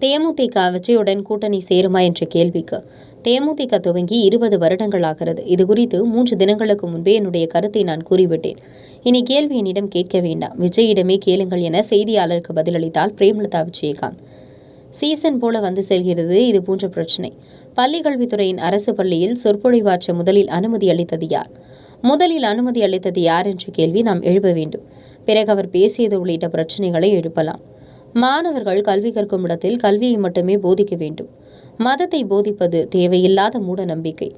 தேமுதிக விஜயுடன் கூட்டணி சேருமா என்ற கேள்விக்கு தேமுதிக துவங்கி இருபது வருடங்கள் ஆகிறது. இது குறித்து மூன்று தினங்களுக்கு முன்பே என்னுடைய கருத்தை நான் கூறிவிட்டேன். இனி கேள்வி என்னிடம் கேட்க வேண்டாம். விஜயிடமே கேளுங்கள் என செய்தியாளருக்கு பதிலளித்தார் பிரேம்லதா விஜயகாந்த். சீசன் போல வந்து செல்கிறது இது போன்ற பிரச்சனை. பள்ளி கல்வித்துறையின் அரசு பள்ளியில் சொற்பொழிவாற்ற முதலில் அனுமதி அளித்தது யார்? முதலில் அனுமதி அளித்தது யார் என்ற கேள்வி நாம் எழுப்ப வேண்டும். பிறகு அவர் பேசியது உள்ளிட்ட பிரச்சனைகளை எழுப்பலாம். மாணவர்கள் கல்வி கற்கும் இடத்தில் கல்வியை மட்டுமே போதிக்க வேண்டும். மதத்தை போதிப்பது தேவையில்லாத மூட நம்பிக்கை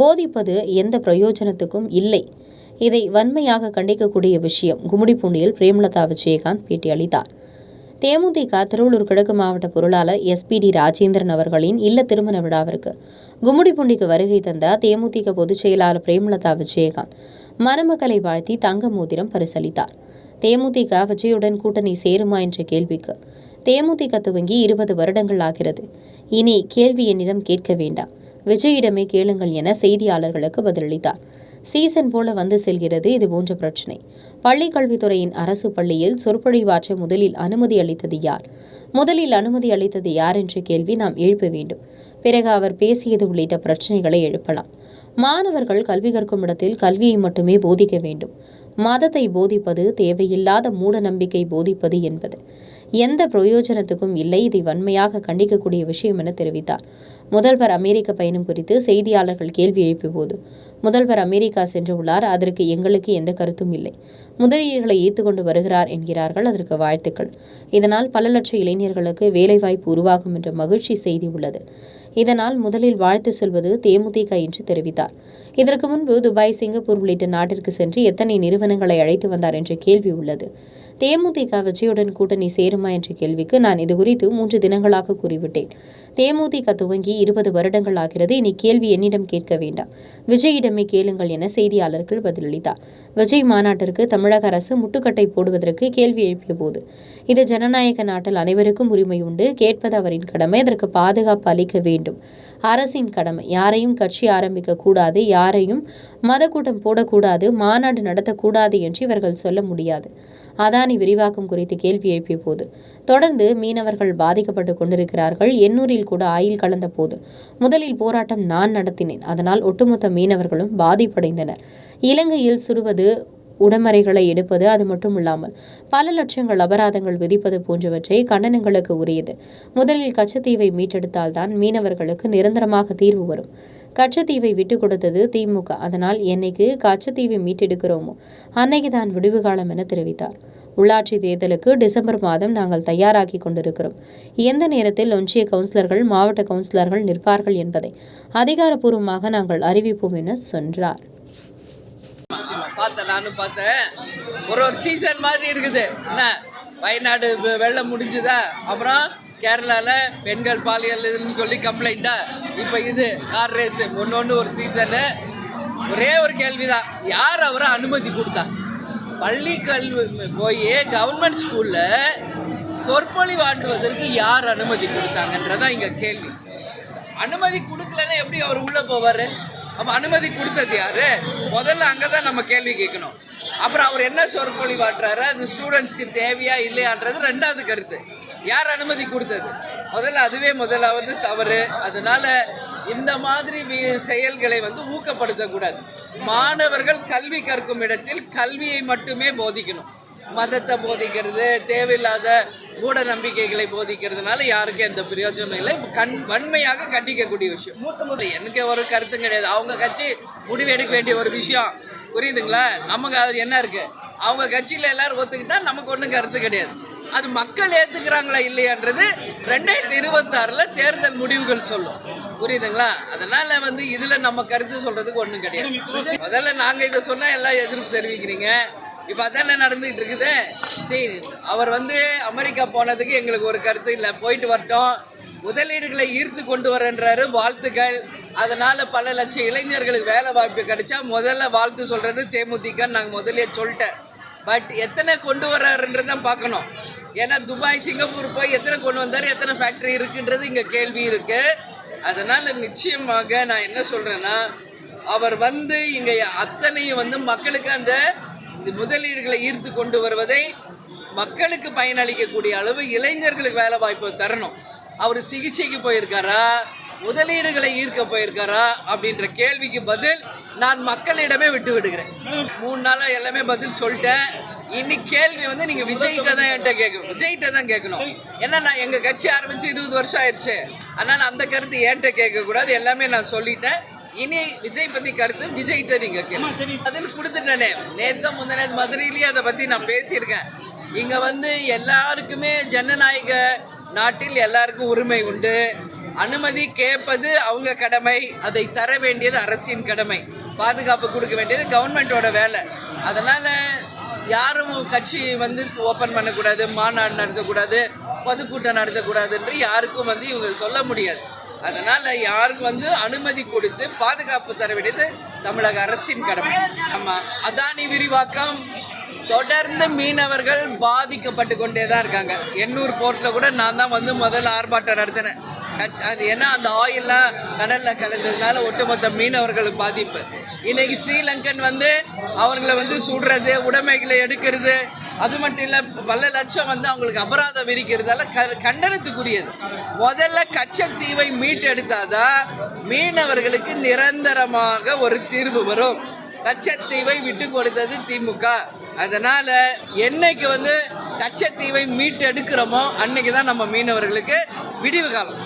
போதிப்பது எந்த பிரயோஜனத்துக்கும் இல்லை. இதை வன்மையாக கண்டிக்கக்கூடிய விஷயம் கும்மிடிப்பூண்டியில் பிரேமலதா விஜயகாந்த் பேட்டியளித்தார். தேமுதிக திருவள்ளூர் கிழக்கு மாவட்ட பொருளாளர் எஸ்பிடி ராஜேந்திரன் அவர்களின் இல்ல திருமண விழாவிற்கு கும்மிடிப்பூண்டிக்கு வருகை தந்த தேமுதிக பொதுச் செயலாளர் பிரேமலதா விஜயகாந்த் மணமக்களை வாழ்த்தி தங்க மோதிரம் பரிசளித்தார். தேமுதிக விஜயுடன் கூட்டணி சேருமா என்ற கேள்விக்கு தேமுதிக துவங்கி இருபது வருடங்கள் ஆகிறது. இனி கேள்வி என்னிடம் கேட்க வேண்டாம். விஜயிடமே கேளுங்கள் என செய்தியாளர்களுக்கு பதிலளித்தார். சீசன் போல வந்து செல்கிறது இது போன்ற பிரச்சனை. பள்ளிக் கல்வித்துறையின் அரசு பள்ளியில் சொற்பொழிவாற்ற முதலில் அனுமதி அளித்தது யார்? முதலில் அனுமதி அளித்தது யார் என்ற கேள்வி நாம் எழுப்ப வேண்டும். பிறகு அவர் பேசியது உள்ளிட்ட பிரச்சனைகளை எழுப்பலாம். மாணவர்கள் கல்வி கற்கும் இடத்தில் கல்வியை மட்டுமே போதிக்க வேண்டும். மதத்தை போதிப்பது தேவையில்லாத மூட நம்பிக்கை போதிப்பது என்பது. எந்த பிரயோஜனத்துக்கும் இல்லை இதை வன்மையாக கண்டிக்கக்கூடிய விஷயம் என தெரிவித்தார். முதல்வர் அமெரிக்க பயணம் குறித்து செய்தியாளர்கள் கேள்வி எழுப்பியபோது முதல்வர் அமெரிக்கா சென்றுள்ளார் அதற்கு எங்களுக்கு எந்த கருத்தும் இல்லை. முதலீடுகளை ஈர்த்துக்கொண்டு வருகிறார் என்கிறார்கள் அதற்கு வாழ்த்துக்கள். இதனால் பல லட்ச இளைஞர்களுக்கு வேலைவாய்ப்பு உருவாகும் என்ற மகிழ்ச்சி செய்தி உள்ளது. இதனால் முதலில் வாழ்த்து சொல்வது தேமுதிக என்று தெரிவித்தார். இதற்கு முன்பு துபாய் சிங்கப்பூர் உள்ளிட்ட நாட்டிற்கு சென்று எத்தனை நிறுவனங்களை அழைத்து வந்தார் என்ற கேள்வி உள்ளது. தேமுதிக விஜயுடன் கூட்டணி சேருமா என்ற கேள்விக்கு நான் இது குறித்து மூன்று தினங்களாக கூறிவிட்டேன். தேமுதிக துவங்கி இருபது வருடங்கள் ஆகிறது. இனி கேள்வி என்னிடம் கேட்க வேண்டாம். விஜயிடமே கேளுங்கள் என செய்தியாளர்கள் பதிலளித்தார். விஜய் மாநாட்டிற்கு தமிழக அரசு முட்டுக்கட்டை போடுவதற்கு கேள்வி எழுப்பிய போது இது ஜனநாயக நாட்டில் அனைவருக்கும் உரிமை உண்டு. கேட்பது அவரின் கடமை. அதற்கு பாதுகாப்பு அளிக்க வேண்டும். அரசின் கடமை. யாரையும் கட்சி ஆரம்பிக்க கூடாது. யாரையும் மதக்கூட்டம் போடக்கூடாது. மாநாடு நடத்தக்கூடாது என்று இவர்கள் சொல்ல முடியாது. அதானி விரிவாக்கம் குறித்து கேள்வி எழுப்பிய போது தொடர்ந்து மீனவர்கள் பாதிக்கப்பட்டு கொண்டிருக்கிறார்கள். எண்ணூரில் கூட ஆயில் கலந்த போது முதலில் போராட்டம் நான் நடத்தினேன். அதனால் ஒட்டுமொத்த மீனவர்களும் பாதிப்படைந்தனர். இலங்கையில் சுடுவது உடமறைகளை எடுப்பது அது மட்டும் இல்லாமல் பல லட்சங்கள் அபராதங்கள் விதிப்பது போன்றவற்றை கண்டனங்களுக்கு உரியது. முதலில் கச்சத்தீவை மீட்டெடுத்தால்தான் மீனவர்களுக்கு நிரந்தரமாக தீர்வு வரும். கச்சத்தீவை விட்டு கொடுத்தது திமுக. அதனால் என்னைக்கு கச்சத்தீவை மீட்டெடுக்கிறோமோ அன்னைக்கு தான் விடுவு காலம் என தெரிவித்தார். உள்ளாட்சி தேர்தலுக்கு டிசம்பர் மாதம் நாங்கள் தயாராகி கொண்டிருக்கிறோம். எந்த நேரத்தில் ஒன்றிய கவுன்சிலர்கள் மாவட்ட கவுன்சிலர்கள் நிற்பார்கள் என்பதை அதிகாரப்பூர்வமாக நாங்கள் அறிவிப்போம் என சென்றார் பார்த்தேன் நானும் பார்த்தேன். ஒரு ஒரு சீசன் மாதிரி இருக்குது. என்ன வயநாடு வெ- வெள்ளம் முடிஞ்சுதா? அப்புறம் கேரளாவில் பெண்கள் பாலியல் இதுன்னு சொல்லி கம்ப்ளைண்ட்டா இப்போ இது கார் ரேஸு ஒன்று ஒன்று ஒரு சீசனு ஒரே ஒரு கேள்விதான். யார் அவரை அனுமதி கொடுத்தா? பள்ளி கல்வி போய் கவர்மெண்ட் ஸ்கூலில் சொற்பொழிவாற்றுவதற்கு யார் அனுமதி கொடுத்தாங்கன்றதான் இங்கே கேள்வி. அனுமதி கொடுக்கலன்னா எப்படி அவர் உள்ளே போவார்? அப்போ அனுமதி கொடுத்தது யாரு? முதல்ல அங்கே தான் நம்ம கேள்வி கேட்கணும். அப்புறம் அவர் என்ன சொற்பொழிவாட்டுறாரு அது ஸ்டூடெண்ட்ஸ்க்கு தேவையா இல்லையான்றது ரெண்டாவது கருத்து. யார் அனுமதி கொடுத்தது? முதல்ல அதுவே முதலாவது தவறு. அதனால இந்த மாதிரி செயல்களை வந்து ஊக்கப்படுத்தக்கூடாது. மாணவர்கள் கல்வி கற்கும் இடத்தில் கல்வியை மட்டுமே போதிக்கணும். மதத்தை போதிக்கிறது தேவையில்லாத மூட நம்பிக்கைகளை போதிக்கிறதுனால யாருக்கும் எந்த பிரயோஜனம் இல்லை. கண் வன்மையாக கண்டிக்கக்கூடிய விஷயம். மூத்த முதல் எனக்கு ஒரு கருத்தும் கிடையாது. அவங்க கட்சி முடிவு எடுக்க வேண்டிய ஒரு விஷயம். புரியுதுங்களா? நமக்கு அது என்ன இருக்கு? அவங்க கட்சியில் எல்லாரும் ஒத்துக்கிட்டா நமக்கு ஒன்றும் கருத்து கிடையாது. அது மக்கள் ஏற்றுக்கிறாங்களா இல்லையான்றது ரெண்டாயிரத்தி இருபத்தாறில் தேர்தல் முடிவுகள் சொல்லும். புரியுதுங்களா? அதனால் வந்து இதில் நம்ம கருத்து சொல்கிறதுக்கு ஒன்றும் கிடையாது. முதல்ல நாங்கள் இதை சொன்னால் எல்லாம் எதிர்ப்பு தெரிவிக்கிறீங்க. இப்போ அதானே நடந்துகிட்டு இருக்குது? சரி அவர் வந்து அமெரிக்கா போனதுக்கு எங்களுக்கு ஒரு கருத்து இல்லை. போயிட்டு வரட்டும். முதலீடுகளை ஈர்த்து கொண்டு வரன்றாரு வாழ்த்துக்கள். அதனால பல லட்சம் இளைஞர்களுக்கு வேலை வாய்ப்பு கிடைச்சா முதல்ல வாழ்த்து சொல்றது தேமுதிக நாங்கள் முதல்லயே சொல்லிட்டேன். பட் எத்தனை கொண்டு வர்றாருன்றதை பார்க்கணும். ஏன்னா துபாய் சிங்கப்பூர் போய் எத்தனை கொண்டு வந்தார் எத்தனை ஃபேக்டரி இருக்குன்றது இங்கே கேள்வி இருக்கு. அதனால நிச்சயமாக நான் என்ன சொல்றேன்னா அவர் வந்து இங்கே அத்தனையும் வந்து மக்களுக்கு அந்த முதலீடுகளை ஈர்த்து கொண்டு வருவதை மக்களுக்கு பயனளிக்கக்கூடிய அளவு இளைஞர்களுக்கு வேலை வாய்ப்பு தரணும். அவர் சிகிச்சைக்கு போயிருக்காரா? முதலீடுகளை ஈர்க்க போயிருக்காரா? அப்படின்ற கேள்விக்கு பதில் நான் மக்களிடமே விட்டு விடுகிறேன். மூணு நாளாக எல்லாமே பதில் சொல்லிட்டேன். இன்னைக்கு கேள்வி வந்து நீங்கள் விஜய்கிட்ட தான் என்கிட்ட கேட்கணும். விஜய்கிட்ட தான் கேட்கணும். ஏன்னா நான் எங்கள் கட்சி ஆரம்பித்து இருபது வருஷம் ஆயிடுச்சு. அதனால் அந்த கருத்து என்கிட்ட கேட்கக்கூடாது. எல்லாமே நான் சொல்லிட்டேன். இனி விஜய் பற்றி கருத்து விஜய்கிட்ட நீங்கள் கேட்கணும் பதில் கொடுத்துட்டேனே. நேற்று முந்தின மதுரையிலேயே அதை பற்றி நான் பேசியிருக்கேன். இங்கே வந்து எல்லாருக்குமே ஜனநாயக நாட்டில் எல்லாருக்கும் உரிமை உண்டு. அனுமதி கேட்பது அவங்க கடமை. அதை தர வேண்டியது அரசின் கடமை. பாதுகாப்பு கொடுக்க வேண்டியது கவர்மெண்ட்டோட வேலை. அதனால் யாரும் கட்சி வந்து ஓப்பன் பண்ணக்கூடாது மாநாடு நடத்தக்கூடாது பொதுக்கூட்டம் நடத்தக்கூடாது என்று யாருக்கும் வந்து இவங்க சொல்ல முடியாது. அதனால் யாருக்கு வந்து அனுமதி கொடுத்து பாதுகாப்பு தர வேண்டியது தமிழக அரசின் கடமை. ஆமாம் அதானி விரிவாக்கம். தொடர்ந்து மீனவர்கள் பாதிக்கப்பட்டு கொண்டே தான் இருக்காங்க. எண்ணூர் போர்ட்டில் கூட நான் தான் வந்து முதல்ல ஆர்ப்பாட்டம் நடத்தினேன். அது ஏன்னா அந்த ஆயில்லாம் கடலில் கலந்ததுனால ஒட்டுமொத்த மீனவர்களுக்கு பாதிப்பு. இன்னைக்கு ஸ்ரீலங்கன் வந்து அவங்கள வந்து சுடுறது உடைமைகளை எடுக்கிறது அது மட்டும் இல்லை பல லட்சம் வந்து அவங்களுக்கு அபராதம் விரிக்கிறதால க கண்டனத்துக்குரியது. முதல்ல கச்சத்தீவை மீட்டெடுத்தாதான் மீனவர்களுக்கு நிரந்தரமாக ஒரு தீர்வு வரும். கச்சத்தீவை விட்டு கொடுத்தது திமுக. அதனால் என்னைக்கு வந்து கச்சத்தீவை மீட்டெடுக்கிறோமோ அன்னைக்கு தான் நம்ம மீனவர்களுக்கு விடிவு காலம்.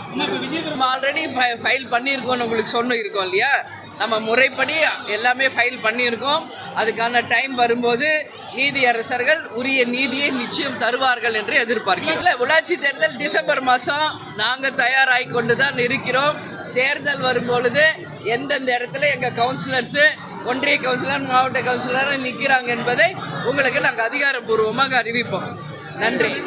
நம்ம ஆல்ரெடி ஃபைல் பண்ணியிருக்கோம்னு உங்களுக்கு சொன்ன இருக்கோம் இல்லையா? நம்ம முறைப்படி எல்லாமே ஃபைல் பண்ணியிருக்கோம். அதுக்கான டைம் வரும்போது நீதியரசர்கள் உரிய நீதியை நிச்சயம் தருவார்கள் என்று எதிர்பார்க்கிறேன் இல்லை உள்ளாட்சி தேர்தல் டிசம்பர் மாதம் நாங்கள் தயாராகி கொண்டு தான் இருக்கிறோம். தேர்தல் வரும்பொழுது எந்தெந்த இடத்துல எங்கள் கவுன்சிலர்ஸு ஒன்றிய கவுன்சிலர் மாவட்ட கவுன்சிலர் நிற்கிறாங்க என்பதை உங்களுக்கு நாங்கள் அதிகாரப்பூர்வமாக அறிவிப்போம். நன்றி.